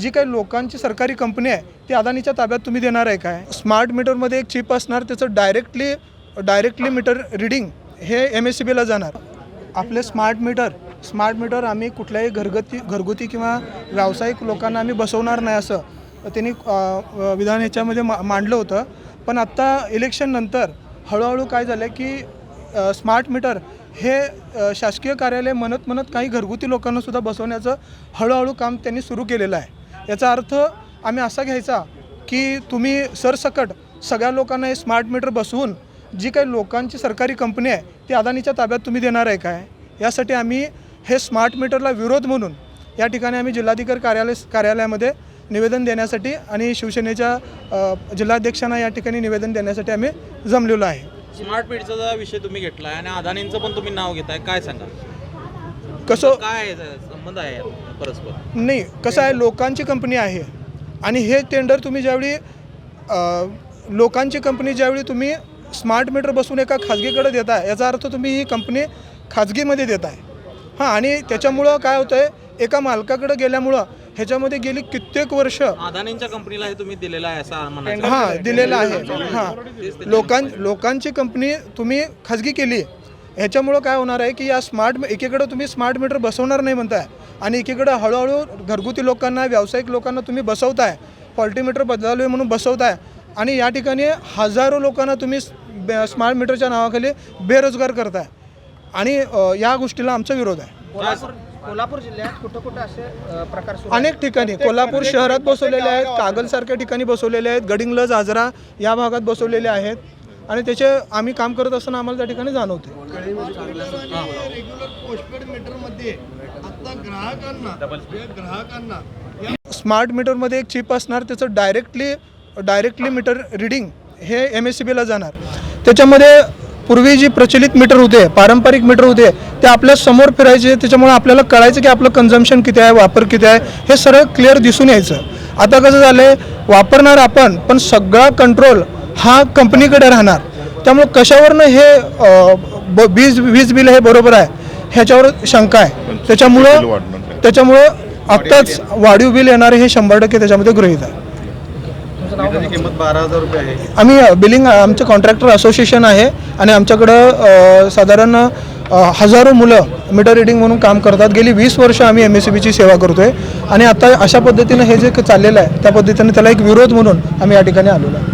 जी काही लोकांची सरकारी कंपनी आहे ती अदानीच्या ताब्यात तुम्ही देणार आहे काय? स्मार्ट मीटरमध्ये एक चिप असणार त्याचं डायरेक्टली डायरेक्टली मीटर रिडिंग हे एम एस सी बीला जाणार. आपले स्मार्ट मीटर स्मार्ट मीटर आम्ही कुठल्याही घरगुती घरगुती किंवा व्यावसायिक लोकांना आम्ही बसवणार नाही असं. त्यांनी विधान ह्याच्यामध्ये मा मांडलं होतं. पण आत्ता इलेक्शननंतर हळूहळू काय झालं की स्मार्ट मीटर हे शासकीय कार्यालय म्हणत म्हणत काही घरगुती लोकांनासुद्धा बसवण्याचं हळूहळू काम त्यांनी सुरू केलेलं आहे. याचा अर्थ आम्ही असा घ्यायचा की तुम्ही सरसकट सगळ्या लोकांना हे स्मार्ट मीटर बसवून जी काही लोकांची सरकारी कंपनी आहे ती अदानीच्या ताब्यात तुम्ही देणार आहे काय? यासाठी आम्ही हे स्मार्ट मीटरला विरोध म्हणून या ठिकाणी आम्ही जिल्हाधिकारी कार्यालय कार्यालयामध्ये निवेदन देण्यासाठी आणि शिवसेनेच्या जिल्हाध्यक्षांना या ठिकाणी निवेदन देण्यासाठी आम्ही जमलेलो आहे. स्मार्ट जो विषय तुम्ही घेतलाय आणि अदानींचं पण तुम्ही नाव घेताय काय सांगा कसं काय संबंध आहे परस्पर? नाही कसं आहे लोकांची कंपनी आहे. आणि हे टेंडर तुम्ही ज्यावेळी लोकांची कंपनी ज्यावेळी तुम्ही स्मार्ट मीटर बसून एका खाजगीकडे देताय याचा अर्थ तुम्ही ही कंपनी खाजगीमध्ये देताय. हां आणि त्याच्यामुळं काय होतं आहे एका मालकाकडे गेल्यामुळं ह्याच्यामध्ये गेली कित्येक वर्ष अदानींच्या कंपनीला हे तुम्ही दिलेलं आहे असं हां दिलेलं आहे. हां. लोकां लोकांची कंपनी तुम्ही खाजगी केली ह्याच्यामुळं काय होणार आहे की या स्मार्ट एकीकडं तुम्ही स्मार्ट मीटर बसवणार नाही म्हणताय आणि एकीकडं हळूहळू घरगुती लोकांना व्यावसायिक लोकांना तुम्ही बसवताय फॉल्टी मीटर बदलावे म्हणून बसवताय आणि या ठिकाणी हजारो लोकांना तुम्ही स्मार्ट मीटरच्या नावाखाली बेरोजगार करताय. आणि या गोष्टीला आमचा विरोध आहे. कोल्हापूर जिल्ह्यात कुठं कुठं असे प्रकार अनेक ठिकाणी. कोल्हापूर शहरात बसवलेले आहेत कागलसारख्या ठिकाणी बसवलेले आहेत गडिंग्लज आजरा या भागात बसवलेले आहेत. आणि त्याचे आम्ही काम करत असताना आम्हाला त्या ठिकाणी जाणवते. स्मार्ट मीटरमध्ये एक चिप असणार त्याचं डायरेक्टली डायरेक्टली मीटर रिडिंग हे एम एस सी बीला जाणार. त्याच्यामध्ये पूर्वी जी प्रचलित मीटर होते पारंपरिक मीटर होते ते आपल्यासमोर फिरायचे त्याच्यामुळे आपल्याला कळायचं की आपलं कन्झम्शन किती आहे वापर किती आहे हे सरळ क्लिअर दिसून यायचं. आता कसं झालं आहे वापरणार आपण पण सगळा कंट्रोल हा कंपनीकडे राहणार. त्यामुळे कशावरनं हे ब- वीज वीज बिल हे बरोबर आहे ह्याच्यावर शंका आहे. त्याच्यामुळं त्याच्यामुळं आत्ताच वाढीव बिल येणारे हे शंभर टक्के त्याच्यामध्ये गृहीत आहे. आहे. आम्ही बिलिंग आमचं कॉन्ट्रॅक्टर असोसिएशन आहे आणि आमच्याकडं साधारण हजारो मुलं मीटर रिडिंग म्हणून काम करतात. गेली वीस वर्ष आम्ही एम एस सी बीची सेवा करतोय. आणि आता अशा पद्धतीनं हे जे चाललेलं आहे त्या पद्धतीने त्याला एक विरोध म्हणून आम्ही या ठिकाणी आलेलो आहे.